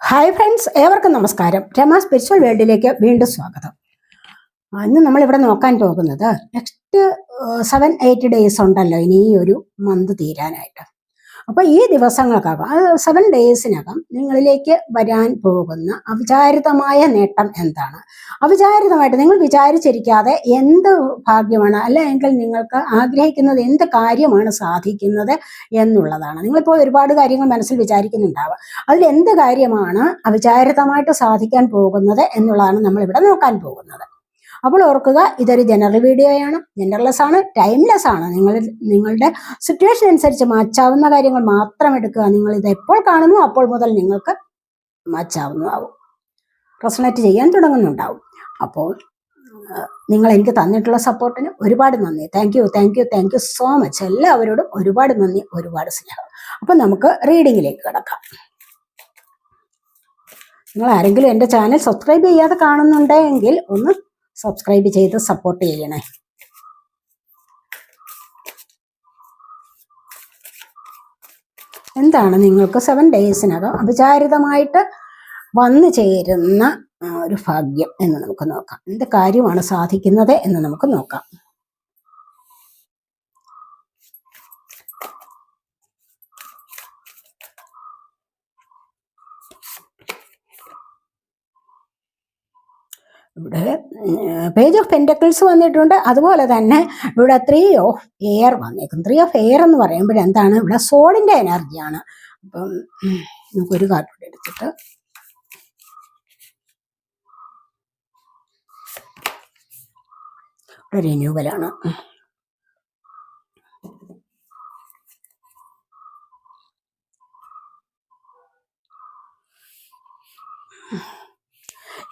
Hi friends ഏവർക്കും നമസ്കാരം. Rama spiritual വേൾഡിലേക്ക് വീണ്ടും സ്വാഗതം. ഇന്ന് നമ്മൾ ഇവിടെ നോക്കാൻ പോകുന്നത് നെക്സ്റ്റ് സെവൻ എയ്റ്റ് ഡേയ്സ് ഉണ്ടല്ലോ ഇനി ഈ ഒരു മന്ത് തീരാനായിട്ട്. അപ്പോൾ ഈ ദിവസങ്ങൾക്കകം അത് സെവൻ ഡേയ്സിനകം നിങ്ങളിലേക്ക് വരാൻ പോകുന്ന അവിചാരിതമായ നേട്ടം എന്താണ്? അവിചാരിതമായിട്ട് നിങ്ങൾ വിചാരിച്ചിരിക്കാതെ എന്ത് ഭാഗ്യമാണ് അല്ലെങ്കിൽ നിങ്ങൾക്ക് ആഗ്രഹിക്കുന്നത് എന്ത് കാര്യമാണ് സാധിക്കുന്നത് എന്നുള്ളതാണ്. നിങ്ങളിപ്പോൾ ഒരുപാട് കാര്യങ്ങൾ മനസ്സിൽ വിചാരിക്കുന്നുണ്ടാവുക അതിൽ എന്ത് കാര്യമാണ് അവിചാരിതമായിട്ട് സാധിക്കാൻ പോകുന്നത് എന്നുള്ളതാണ് നമ്മൾ ഇവിടെ നോക്കാൻ പോകുന്നത്. അപ്പോൾ ഓർക്കുക ഇതൊരു ജനറൽ വീഡിയോയാണ് ജനറൽലെസ് ആണ് ടൈംലെസ് ആണ്. നിങ്ങൾ നിങ്ങളുടെ സിറ്റുവേഷൻ അനുസരിച്ച് മാച്ചാവുന്ന കാര്യങ്ങൾ മാത്രം എടുക്കുക. നിങ്ങൾ ഇത് എപ്പോൾ കാണുന്നു അപ്പോൾ മുതൽ നിങ്ങൾക്ക് മാച്ചാവുന്നതാവും റെസണേറ്റ് ചെയ്യാൻ തുടങ്ങുന്നുണ്ടാവും. അപ്പോൾ നിങ്ങൾ എനിക്ക് തന്നിട്ടുള്ള സപ്പോർട്ടിന് ഒരുപാട് നന്ദി. Thank you thank you thank you so much എല്ലാവരോടും ഒരുപാട് നന്ദി ഒരുപാട് സ്നേഹം. അപ്പം നമുക്ക് റീഡിങ്ങിലേക്ക് കിടക്കാം. നിങ്ങൾ ആരെങ്കിലും എന്റെ ചാനൽ സബ്സ്ക്രൈബ് ചെയ്യാതെ കാണുന്നുണ്ടെങ്കിൽ ഒന്ന് സബ്സ്ക്രൈബ് ചെയ്ത് സപ്പോർട്ട് ചെയ്യണേ. എന്താണ് നിങ്ങൾക്ക് സെവൻ ഡേയ്സിനകം അപചാരിതമായിട്ട് വന്നു ചേരുന്ന ഒരു ഭാഗ്യം എന്ന് നമുക്ക് നോക്കാം. എന്ത് കാര്യമാണ് സാധിക്കുന്നത് എന്ന് നമുക്ക് നോക്കാം. ഇവിടെ പേജ് ഓഫ് പെന്റക്കിൾസ് വന്നിട്ടുണ്ട്. അതുപോലെ തന്നെ ഇവിടെ ത്രീ ഓഫ് എയർ വന്നേക്കും ത്രീ ഓഫ് എയർ എന്ന് പറയുമ്പോൾ എന്താണ്? ഇവിടെ സോളിന്റെ എനർജിയാണ് അപ്പം നമുക്കൊരു കാർഡ് എടുത്തിട്ട്. ഇവിടെ റിന്യൂവലാണ്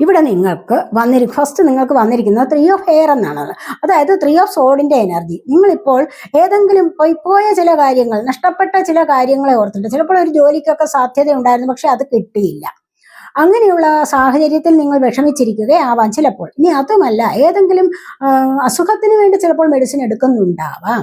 ഇവിടെ നിങ്ങൾക്ക് വന്നിരി ഫസ്റ്റ് നിങ്ങൾക്ക് വന്നിരിക്കുന്നത് ത്രീ ഓഫ് എയർ എന്നാണ്. അതായത് ത്രീ ഓഫ് സോഡിന്റെ എനർജി നിങ്ങളിപ്പോൾ ഏതെങ്കിലും പോയി പോയ ചില കാര്യങ്ങൾ നഷ്ടപ്പെട്ട ചില കാര്യങ്ങളെ ഓർത്തിട്ട് ചിലപ്പോൾ ഒരു ജോലിക്കൊക്കെ സാധ്യത ഉണ്ടായിരുന്നു പക്ഷെ അത് കിട്ടിയില്ല. അങ്ങനെയുള്ള സാഹചര്യത്തിൽ നിങ്ങൾ വിഷമിച്ചിരിക്കുകയാവാം ചിലപ്പോൾ. ഇനി അതുമല്ല ഏതെങ്കിലും അസുഖത്തിന് വേണ്ടി ചിലപ്പോൾ മെഡിസിൻ എടുക്കുന്നുണ്ടാവാം.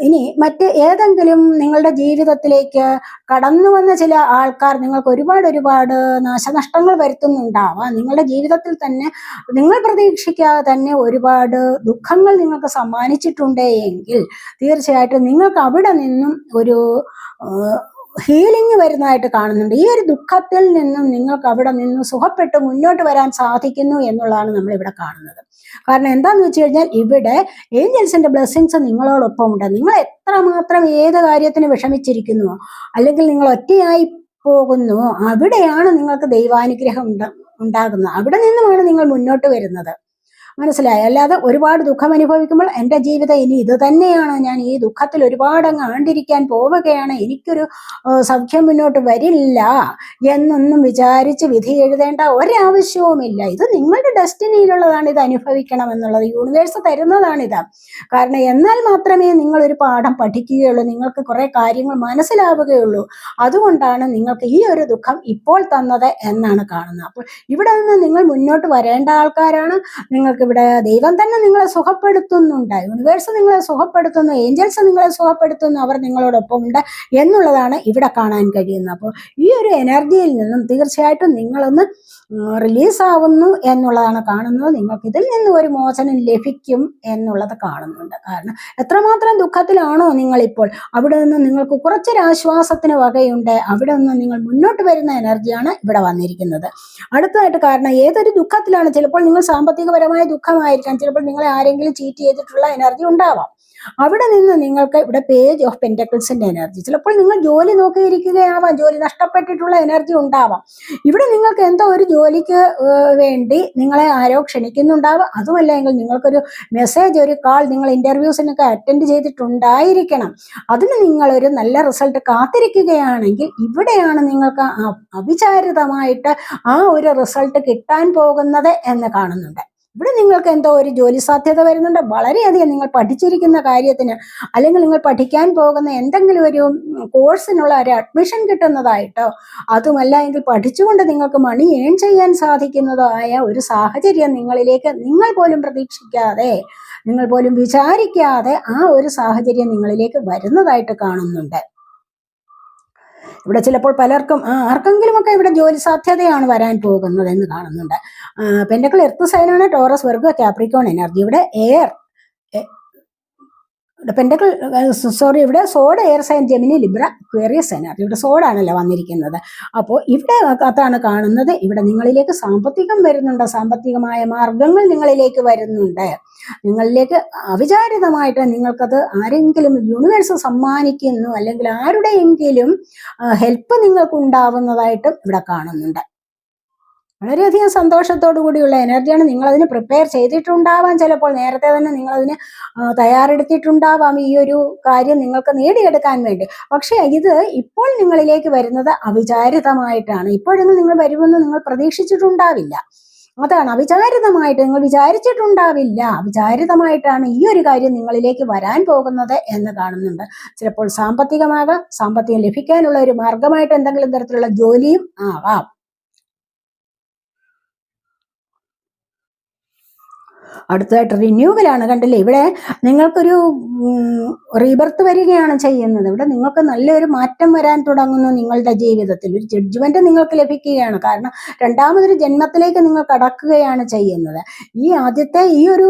ഇനി മറ്റ് ഏതെങ്കിലും നിങ്ങളുടെ ജീവിതത്തിലേക്ക് കടന്നു വന്ന ചില ആൾക്കാർ നിങ്ങൾക്ക് ഒരുപാട് ഒരുപാട് നാശനഷ്ടങ്ങൾ വരുത്തുന്നുണ്ടാവാം. നിങ്ങളുടെ ജീവിതത്തിൽ തന്നെ നിങ്ങൾ പ്രതീക്ഷിക്കാതെ തന്നെ ഒരുപാട് ദുഃഖങ്ങൾ നിങ്ങൾക്ക് സമ്മാനിച്ചിട്ടുണ്ടേ എങ്കിൽ തീർച്ചയായിട്ടും നിങ്ങൾക്ക് അവിടെ നിന്നും ഒരു ഹീലിംഗ് വരുന്നതായിട്ട് കാണുന്നുണ്ട്. ഈ ഒരു ദുഃഖത്തിൽ നിന്നും നിങ്ങൾക്ക് അവിടെ നിന്ന് സുഖപ്പെട്ട് മുന്നോട്ട് വരാൻ സാധിക്കുന്നു എന്നുള്ളതാണ് നമ്മൾ ഇവിടെ കാണുന്നത്. കാരണം എന്താന്ന് വെച്ച് കഴിഞ്ഞാൽ ഇവിടെ ഏഞ്ചൽസിന്റെ ബ്ലെസ്സിങ്സ് നിങ്ങളോടൊപ്പം ഉണ്ട്. നിങ്ങൾ എത്രമാത്രം ഏത് കാര്യത്തിന് വിഷമിച്ചിരിക്കുന്നു അല്ലെങ്കിൽ നിങ്ങൾ ഒറ്റയായി പോകുന്നു അവിടെയാണ് നിങ്ങൾക്ക് ദൈവാനുഗ്രഹം ഉണ്ട ഉണ്ടാകുന്നത്. അവിടെ നിന്നുമാണ് നിങ്ങൾ മുന്നോട്ട് വരുന്നത്. മനസ്സിലായി. അല്ലാതെ ഒരുപാട് ദുഃഖം അനുഭവിക്കുമ്പോൾ എന്റെ ജീവിതം ഇനി ഇത് തന്നെയാണ്. ഞാൻ ഈ ദുഃഖത്തിൽ ഒരുപാട് അങ്ങ് ആണ്ടിരിക്കാൻ പോവുകയാണ്. എനിക്കൊരു സൗഖ്യം മുന്നോട്ട് വരില്ല എന്നൊന്നും വിചാരിച്ച് വിധി എഴുതേണ്ട ഒരാവശ്യവുമില്ല. ഇത് നിങ്ങളുടെ ഡെസ്റ്റിനിയിലുള്ളതാണ്. ഇത് അനുഭവിക്കണം എന്നുള്ളത് യൂണിവേഴ്സ് തരുന്നതാണിത്. കാരണം എന്നാൽ മാത്രമേ നിങ്ങൾ ഒരു പാഠം പഠിക്കുകയുള്ളൂ. നിങ്ങൾക്ക് കുറെ കാര്യങ്ങൾ മനസ്സിലാവുകയുള്ളൂ. അതുകൊണ്ടാണ് നിങ്ങൾക്ക് ഈ ഒരു ദുഃഖം ഇപ്പോൾ തന്നത് എന്നാണ് കാണുന്നത്. അപ്പോൾ ഇവിടെ നിന്ന് നിങ്ങൾ മുന്നോട്ട് വരേണ്ട ആൾക്കാരാണ്. നിങ്ങൾക്ക് ഇവിടെ ദൈവം തന്നെ നിങ്ങളെ സുഖപ്പെടുത്തുന്നുണ്ട്. യൂണിവേഴ്സ് നിങ്ങളെ സുഖപ്പെടുത്തുന്നു. ഏഞ്ചൽസ് നിങ്ങളെ സുഖപ്പെടുത്തുന്നു. അവർ നിങ്ങളോടൊപ്പം ഉണ്ട് എന്നുള്ളതാണ് ഇവിടെ കാണാൻ കഴിയുന്നത്. അപ്പോൾ ഈ ഒരു എനർജിയിൽ നിന്നും തീർച്ചയായിട്ടും നിങ്ങളൊന്ന് റിലീസ് ആവുന്നു എന്നുള്ളതാണ് കാണുന്നത്. നിങ്ങൾക്ക് ഇതിൽ നിന്ന് ഒരു മോചനം ലഭിക്കും എന്നുള്ളത് കാണുന്നുണ്ട്. കാരണം എത്രമാത്രം ദുഃഖത്തിലാണോ നിങ്ങളിപ്പോൾ. അവിടെ നിന്ന് നിങ്ങൾക്ക് കുറച്ചൊരു ആശ്വാസത്തിന് വകയുണ്ട്. അവിടെ നിന്ന് നിങ്ങൾ മുന്നോട്ട് വരുന്ന എനർജിയാണ് ഇവിടെ വന്നിരിക്കുന്നത്. അടുത്തതായിട്ട് കാരണം ഏതൊരു ദുഃഖത്തിലാണ് ചിലപ്പോൾ നിങ്ങൾ സാമ്പത്തികപരമായ ദുഃഖമായിരിക്കാം ചിലപ്പോൾ നിങ്ങളെ ആരെങ്കിലും ചീറ്റ് ചെയ്തിട്ടുള്ള എനർജി ഉണ്ടാവാം. അവിടെ നിന്ന് നിങ്ങൾക്ക് ഇവിടെ പേജ് ഓഫ് പെന്റക്കിൾസിന്റെ എനർജി ചിലപ്പോൾ നിങ്ങൾ ജോലി നോക്കിയിരിക്കുകയാവാം. ജോലി നഷ്ടപ്പെട്ടിട്ടുള്ള എനർജി ഉണ്ടാവാം. ഇവിടെ നിങ്ങൾക്ക് എന്തോ ഒരു ജോലിക്ക് വേണ്ടി നിങ്ങളെ ആരോ ക്ഷണിക്കുന്നുണ്ടാവാം. അതുമല്ലെങ്കിൽ നിങ്ങൾക്കൊരു മെസ്സേജ് ഒരു കാൾ നിങ്ങൾ ഇന്റർവ്യൂസിനൊക്കെ അറ്റൻഡ് ചെയ്തിട്ടുണ്ടായിരിക്കണം. അതിന് നിങ്ങളൊരു നല്ല റിസൾട്ട് കാത്തിരിക്കുകയാണെങ്കിൽ ഇവിടെയാണ് നിങ്ങൾക്ക് അവിചാരിതമായിട്ട് ആ ഒരു റിസൾട്ട് കിട്ടാൻ പോകുന്നത് എന്ന് കാണുന്നുണ്ട്. ഇവിടെ നിങ്ങൾക്ക് എന്തോ ഒരു ജോലി സാധ്യത വരുന്നുണ്ട്. വളരെയധികം നിങ്ങൾ പഠിച്ചിരിക്കുന്ന കാര്യത്തിന് അല്ലെങ്കിൽ നിങ്ങൾ പഠിക്കാൻ പോകുന്ന എന്തെങ്കിലും ഒരു കോഴ്സിനുള്ള ഒരു അഡ്മിഷൻ കിട്ടുന്നതായിട്ടോ അതുമല്ല എങ്കിൽ പഠിച്ചുകൊണ്ട് നിങ്ങൾക്ക് മണി ഏൺ ചെയ്യാൻ സാധിക്കുന്നതോ ആയ ഒരു സാഹചര്യം നിങ്ങളിലേക്ക് നിങ്ങൾ പോലും പ്രതീക്ഷിക്കാതെ നിങ്ങൾ പോലും വിചാരിക്കാതെ ആ ഒരു സാഹചര്യം നിങ്ങളിലേക്ക് വരുന്നതായിട്ട് കാണുന്നുണ്ട്. ഇവിടെ ചിലപ്പോൾ പലർക്കും ആർക്കെങ്കിലുമൊക്കെ ഇവിടെ ജോലി സാധ്യതയാണ് വരാൻ പോകുന്നത് എന്ന് കാണുന്നുണ്ട്. പെൻഡക്കൾ എർത്ത് സൈനാണ് ടോറസ് വർഗോ കാപ്രിക്കോൺ എനർജി ഇവിടെ എയർ പെൻഡക്കൾ സോറി ഇവിടെ sword air sign Gemini Libra Aquarius energy ഇവിടെ സോഡാണല്ലോ വന്നിരിക്കുന്നത്. അപ്പോൾ ഇവിടെ അതാണ് കാണുന്നത്. ഇവിടെ നിങ്ങളിലേക്ക് സാമ്പത്തികം വരുന്നുണ്ട്. സാമ്പത്തികമായ മാർഗങ്ങൾ നിങ്ങളിലേക്ക് വരുന്നുണ്ട്. നിങ്ങളിലേക്ക് അവിചാരിതമായിട്ട് നിങ്ങൾക്കത് ആരെങ്കിലും യൂണിവേഴ്സ് സമ്മാനിക്കുന്നു അല്ലെങ്കിൽ ആരുടെയെങ്കിലും ഹെൽപ്പ് നിങ്ങൾക്ക് ഉണ്ടാവുന്നതായിട്ടും ഇവിടെ കാണുന്നുണ്ട്. വളരെയധികം സന്തോഷത്തോടു കൂടിയുള്ള എനർജിയാണ് നിങ്ങൾ അതിന് പ്രിപ്പയർ ചെയ്തിട്ടുണ്ടാവാം. ചിലപ്പോൾ നേരത്തെ തന്നെ നിങ്ങൾ അതിന് തയ്യാറെടുത്തിട്ടുണ്ടാവാം ഈ ഒരു കാര്യം നിങ്ങൾക്ക് നേടിയെടുക്കാൻ വേണ്ടി. പക്ഷേ ഇത് ഇപ്പോൾ നിങ്ങളിലേക്ക് വരുന്നത് അവിചാരിതമായിട്ടാണ്. ഇപ്പോഴെങ്കിലും നിങ്ങൾ വരുമെന്ന് നിങ്ങൾ പ്രതീക്ഷിച്ചിട്ടുണ്ടാവില്ല. അതാണ് അവിചാരിതമായിട്ട് നിങ്ങൾ വിചാരിച്ചിട്ടുണ്ടാവില്ല. അവിചാരിതമായിട്ടാണ് ഈ ഒരു കാര്യം നിങ്ങളിലേക്ക് വരാൻ പോകുന്നത് എന്ന് കാണുന്നുണ്ട്. ചിലപ്പോൾ സാമ്പത്തികമാകാം സാമ്പത്തികം ലഭിക്കാനുള്ള ഒരു മാർഗമായിട്ട് എന്തെങ്കിലും തരത്തിലുള്ള ജോലിയും ആവാം. അടുത്തതായിട്ട് റിന്യൂവലാണ് കണ്ടില്ലേ? ഇവിടെ നിങ്ങൾക്കൊരു റീബർത്ത് വരികയാണ് ചെയ്യുന്നത്. ഇവിടെ നിങ്ങൾക്ക് നല്ലൊരു മാറ്റം വരാൻ തുടങ്ങുന്നു നിങ്ങളുടെ ജീവിതത്തിൽ. ഒരു ജഡ്ജ്മെന്റ് നിങ്ങൾക്ക് ലഭിക്കുകയാണ്. കാരണം രണ്ടാമതൊരു ജന്മത്തിലേക്ക് നിങ്ങൾ കടക്കുകയാണ് ചെയ്യുന്നത്. ഈ ആദ്യത്തെ ഈ ഒരു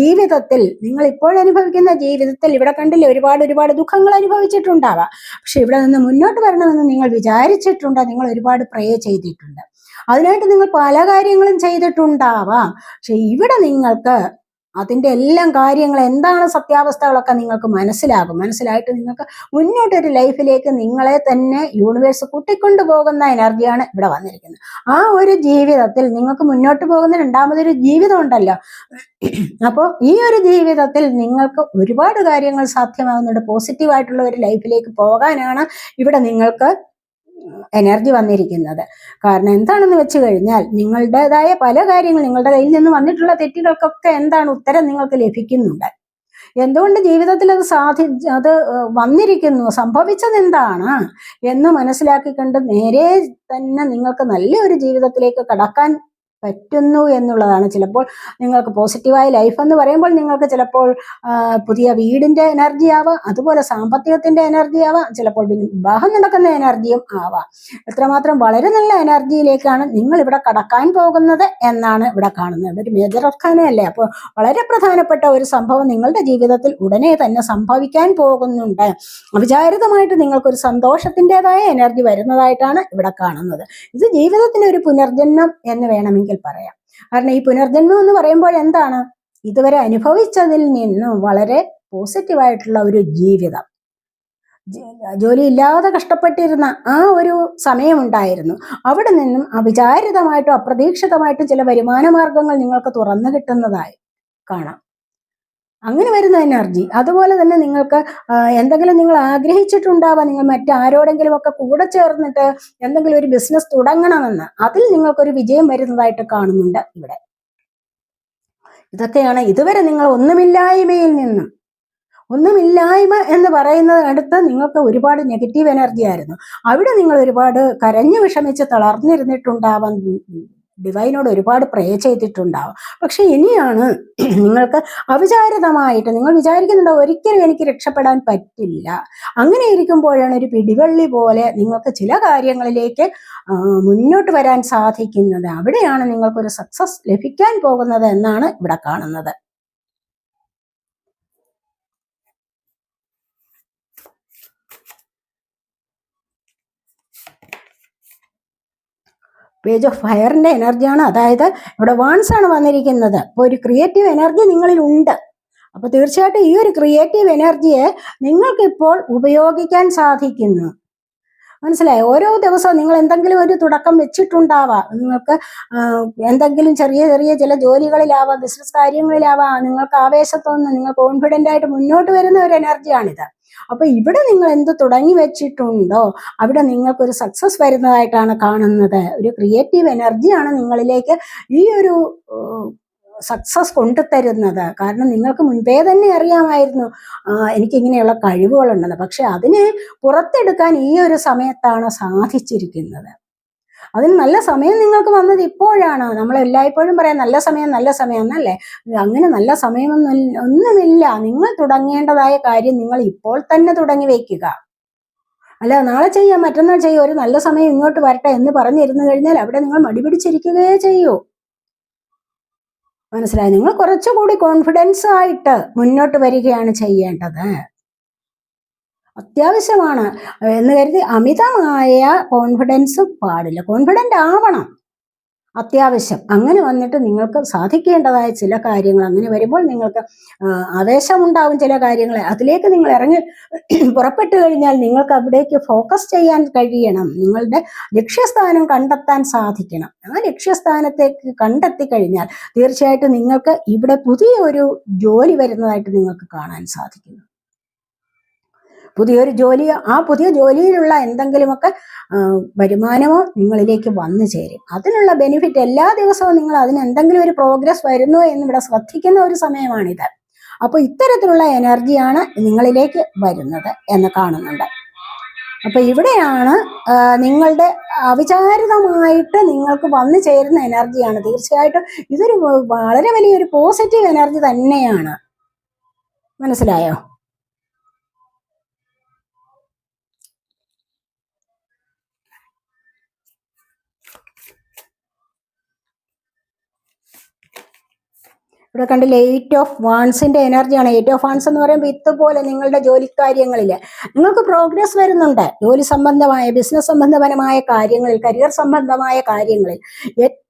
ജീവിതത്തിൽ നിങ്ങൾ ഇപ്പോൾ അനുഭവിക്കുന്ന ജീവിതത്തിൽ ഇവിടെ കണ്ടില്ലേ ഒരുപാട് ഒരുപാട് ദുഃഖങ്ങൾ അനുഭവിച്ചിട്ടുണ്ടാവാം. പക്ഷെ ഇവിടെ നിന്ന് മുന്നോട്ട് വരണമെന്ന് നിങ്ങൾ വിചാരിച്ചിട്ടുണ്ട്. നിങ്ങൾ ഒരുപാട് പ്രേ ചെയ്തിട്ടുണ്ട്. അതിനായിട്ട് നിങ്ങൾ പല കാര്യങ്ങളും ചെയ്തിട്ടുണ്ടാവാം. പക്ഷെ ഇവിടെ നിങ്ങൾക്ക് അതിന്റെ എല്ലാം കാര്യങ്ങൾ എന്താണ് സത്യാവസ്ഥകളൊക്കെ നിങ്ങൾക്ക് മനസ്സിലാകും. മനസ്സിലായിട്ട് നിങ്ങൾക്ക് മുന്നോട്ടൊരു ലൈഫിലേക്ക് നിങ്ങളെ തന്നെ യൂണിവേഴ്സ് കൂട്ടിക്കൊണ്ടു പോകുന്ന എനർജിയാണ് ഇവിടെ വന്നിരിക്കുന്നത്. ആ ഒരു ജീവിതത്തിൽ നിങ്ങൾക്ക് മുന്നോട്ട് പോകുന്ന രണ്ടാമതൊരു ജീവിതം ഉണ്ടല്ലോ. അപ്പോൾ ഈ ഒരു ജീവിതത്തിൽ നിങ്ങൾക്ക് ഒരുപാട് കാര്യങ്ങൾ സാധ്യമാകുന്നുണ്ട്. പോസിറ്റീവായിട്ടുള്ള ഒരു ലൈഫിലേക്ക് പോകാനാണ് ഇവിടെ നിങ്ങൾക്ക് എനർജി വന്നിരിക്കുന്നത്. കാരണം എന്താണെന്ന് വെച്ച് കഴിഞ്ഞാൽ നിങ്ങളുടേതായ പല കാര്യങ്ങൾ നിങ്ങളുടെ കയ്യിൽ നിന്ന് വന്നിട്ടുള്ള തെറ്റുകൾക്കൊക്കെ എന്താണ് ഉത്തരം നിങ്ങൾക്ക് ലഭിക്കുന്നുണ്ട്. എന്തുകൊണ്ട് ജീവിതത്തിൽ അത് സാധി അത് വന്നിരിക്കുന്നു? സംഭവിച്ചത് എന്താണ്? എന്ന് മനസ്സിലാക്കിക്കൊണ്ട് നേരെ തന്നെ നിങ്ങൾക്ക് നല്ലൊരു ജീവിതത്തിലേക്ക് കടക്കാൻ പറ്റുന്നു എന്നുള്ളതാണ്. ചിലപ്പോൾ നിങ്ങൾക്ക് പോസിറ്റീവായ ലൈഫ് എന്ന് പറയുമ്പോൾ നിങ്ങൾക്ക് ചിലപ്പോൾ പുതിയ വീടിന്റെ എനർജി ആവാം അതുപോലെ സാമ്പത്തികത്തിന്റെ എനർജി ആവാം ചിലപ്പോൾ വിവാഹം നടക്കുന്ന എനർജിയും ആവാം. എത്രമാത്രം വളരെ നല്ല എനർജിയിലേക്കാണ് നിങ്ങൾ ഇവിടെ കടക്കാൻ പോകുന്നത് എന്നാണ് ഇവിടെ കാണുന്നത്. ഇവിടെ ഒരു മേജർ അർക്കാനല്ലേ അപ്പോൾ വളരെ പ്രധാനപ്പെട്ട ഒരു സംഭവം നിങ്ങളുടെ ജീവിതത്തിൽ ഉടനെ തന്നെ സംഭവിക്കാൻ പോകുന്നുണ്ട്. അവിചാരിതമായിട്ട് നിങ്ങൾക്കൊരു സന്തോഷത്തിന്റെതായ എനർജി വരുന്നതായിട്ടാണ് ഇവിടെ കാണുന്നത്. ഇത് ജീവിതത്തിന് ഒരു പുനർജന്മം എന്ന് വേണമെങ്കിൽ പറയാം. കാരണം ഈ പുനർജന്മം എന്ന് പറയുമ്പോൾ എന്താണ്? ഇതുവരെ അനുഭവിച്ചതിൽ നിന്നും വളരെ പോസിറ്റീവായിട്ടുള്ള ഒരു ജീവിതം. ജോലി ഇല്ലാതെ കഷ്ടപ്പെട്ടിരുന്ന ആ ഒരു സമയമുണ്ടായിരുന്നു. അവിടെ നിന്നും അവിചാരിതമായിട്ടും അപ്രതീക്ഷിതമായിട്ടും ചില വരുമാന മാർഗങ്ങൾ നിങ്ങൾക്ക് തുറന്നു കിട്ടുന്നതായി കാണാം. അങ്ങനെ വരുന്ന എനർജി. അതുപോലെ തന്നെ നിങ്ങൾക്ക് എന്തെങ്കിലും നിങ്ങൾ ആഗ്രഹിച്ചിട്ടുണ്ടാവാം നിങ്ങൾ മറ്റാരോടെങ്കിലും ഒക്കെ കൂടെ ചേർന്നിട്ട് എന്തെങ്കിലും ഒരു ബിസിനസ് തുടങ്ങണമെന്ന്. അതിൽ നിങ്ങൾക്കൊരു വിജയം വരുന്നതായിട്ട് കാണുന്നുണ്ട് ഇവിടെ. ഇതൊക്കെയാണ് ഇതുവരെ നിങ്ങൾ ഒന്നുമില്ലായ്മയിൽ നിന്നും. ഒന്നുമില്ലായ്മ എന്ന് പറയുന്നത് അടുത്ത് നിങ്ങൾക്ക് ഒരുപാട് നെഗറ്റീവ് എനർജി ആയിരുന്നു. അവിടെ നിങ്ങൾ ഒരുപാട് കരഞ്ഞു വിഷമിച്ച് തളർന്നിരുന്നിട്ടുണ്ടാവാം. ഡിവൈനോട് ഒരുപാട് പ്രേ ചെയ്തിട്ടുണ്ടാവും. പക്ഷെ ഇനിയാണ് നിങ്ങൾക്ക് അവിചാരിതമായിട്ട് നിങ്ങൾ വിചാരിക്കുന്നുണ്ടോ ഒരിക്കലും എനിക്ക് രക്ഷപ്പെടാൻ പറ്റില്ല. അങ്ങനെ ഇരിക്കുമ്പോഴാണ് ഒരു പിടിവള്ളി പോലെ നിങ്ങൾക്ക് ചില കാര്യങ്ങളിലേക്ക് മുന്നോട്ട് വരാൻ സാധിക്കുന്നത്. അവിടെയാണ് നിങ്ങൾക്കൊരു സക്സസ് ലഭിക്കാൻ പോകുന്നത് എന്നാണ് ഇവിടെ കാണുന്നത്. പേജ് ഓഫ് ഫയറിന്റെ എനർജിയാണ് അതായത് ഇവിടെ വൺസ് ആണ് വന്നിരിക്കുന്നത്. അപ്പോൾ ഒരു ക്രിയേറ്റീവ് എനർജി നിങ്ങളിൽ ഉണ്ട് അപ്പോൾ തീർച്ചയായിട്ടും ഈ ഒരു ക്രിയേറ്റീവ് എനർജിയെ നിങ്ങൾക്കിപ്പോൾ ഉപയോഗിക്കാൻ സാധിക്കുന്നു. മനസ്സിലായോ? ഓരോ ദിവസവും നിങ്ങൾ എന്തെങ്കിലും ഒരു തുടക്കം വെച്ചിട്ടുണ്ടാവാം. നിങ്ങൾക്ക് എന്തെങ്കിലും ചെറിയ ചെറിയ ചില ജോലികളിലാവാം ബിസിനസ് കാര്യങ്ങളിലാവാം നിങ്ങൾക്ക് ആവേശത്തോന്ന് നിങ്ങൾ കോൺഫിഡന്റ് ആയിട്ട് മുന്നോട്ട് വരുന്ന ഒരു എനർജിയാണിത് അപ്പൊ ഇവിടെ നിങ്ങൾ എന്ത് തുടങ്ങി വെച്ചിട്ടുണ്ടോ അവിടെ നിങ്ങൾക്കൊരു സക്സസ് വരുന്നതായിട്ടാണ് കാണുന്നത്. ഒരു ക്രിയേറ്റീവ് എനർജിയാണ് നിങ്ങളിലേക്ക് ഈ ഒരു സക്സസ് കൊണ്ടുതരുന്നത്. കാരണം നിങ്ങൾക്ക് മുൻപേ തന്നെ അറിയാമായിരുന്നു എനിക്ക് എനിക്കിങ്ങനെയുള്ള കഴിവുകളുണ്ടെന്ന്. പക്ഷെ അതിനെ പുറത്തെടുക്കാൻ ഈ ഒരു സമയത്താണ് സാധിച്ചിരിക്കുന്നത്. അതിന് നല്ല സമയം നിങ്ങൾക്ക് വന്നത് ഇപ്പോഴാണ്. നമ്മൾ എല്ലായ്പ്പോഴും പറയാം നല്ല സമയം നല്ല സമയം എന്നല്ലേ? അങ്ങനെ നല്ല സമയമൊന്നും ഒന്നുമില്ല. നിങ്ങൾ തുടങ്ങേണ്ടതായ കാര്യം നിങ്ങൾ ഇപ്പോൾ തന്നെ തുടങ്ങി വയ്ക്കുക. അല്ല നാളെ ചെയ്യാം മറ്റന്നാൾ ചെയ്യും. ഒരു നല്ല സമയം ഇങ്ങോട്ട് വരട്ടെ എന്ന് പറഞ്ഞിരുന്നു കഴിഞ്ഞാൽ അവിടെ നിങ്ങൾ മടിപിടിച്ചിരിക്കുകയേ ചെയ്യൂ. മനസ്സിലായി? നിങ്ങൾ കുറച്ചുകൂടി കോൺഫിഡൻസ് ആയിട്ട് മുന്നോട്ട് വരികയാണ് ചെയ്യേണ്ടത്. അത്യാവശ്യമാണ്. എന്ന് കരുതി അമിതമായ കോൺഫിഡൻസും പാടില്ല. കോൺഫിഡന്റ് ആവണം. അത്യാവശ്യം. അങ്ങനെ വന്നിട്ട് നിങ്ങൾക്ക് സാധിക്കേണ്ടതായ ചില കാര്യങ്ങൾ അങ്ങനെ വരുമ്പോൾ നിങ്ങൾക്ക് ആവേശമുണ്ടാവും ചില കാര്യങ്ങളെ. അതിലേക്ക് നിങ്ങൾ ഇറങ്ങി പുറപ്പെട്ടു കഴിഞ്ഞാൽ നിങ്ങൾക്ക് അവിടേക്ക് ഫോക്കസ് ചെയ്യാൻ കഴിയണം. നിങ്ങളുടെ ലക്ഷ്യസ്ഥാനം കണ്ടെത്താൻ സാധിക്കണം. ആ ലക്ഷ്യസ്ഥാനത്തേക്ക് കണ്ടെത്തി കഴിഞ്ഞാൽ തീർച്ചയായിട്ടും നിങ്ങൾക്ക് ഇവിടെ പുതിയ ഒരു ജോലി വരുന്നതായിട്ട് നിങ്ങൾക്ക് കാണാൻ സാധിക്കുന്നു പുതിയൊരു ജോലി ആ പുതിയ ജോലിയിലുള്ള എന്തെങ്കിലുമൊക്കെ വരുമാനമോ നിങ്ങളിലേക്ക് വന്നു ചേരും. അതിനുള്ള ബെനിഫിറ്റ് എല്ലാ ദിവസവും നിങ്ങൾ അതിന് എന്തെങ്കിലും ഒരു പ്രോഗ്രസ് വരുന്നു എന്ന് ഇവിടെ ശ്രദ്ധിക്കുന്ന ഒരു സമയമാണിത്. അപ്പോൾ ഇത്തരത്തിലുള്ള എനർജിയാണ് നിങ്ങളിലേക്ക് വരുന്നത് എന്ന് കാണുന്നുണ്ട്. അപ്പൊ ഇവിടെയാണ് നിങ്ങളുടെ അവിചാരിതമായിട്ട് നിങ്ങൾക്ക് വന്നു ചേരുന്ന എനർജിയാണ് തീർച്ചയായിട്ടും ഇതൊരു വളരെ വലിയൊരു പോസിറ്റീവ് എനർജി തന്നെയാണ്. മനസ്സിലായോ? ഇവിടെ കണ്ടില്ലേ എയ്റ്റ് ഓഫ് വാൺസിന്റെ എനർജിയാണ് എയ്റ്റ് ഓഫ് വാൺസ് എന്ന് പറയുമ്പോൾ ഇതുപോലെ നിങ്ങളുടെ ജോലിക്കാര്യങ്ങളിൽ നിങ്ങൾക്ക് പ്രോഗ്രസ് വരുന്നുണ്ട്. ജോലി സംബന്ധമായ ബിസിനസ് സംബന്ധപരമായ കാര്യങ്ങളിൽ കരിയർ സംബന്ധമായ കാര്യങ്ങളിൽ.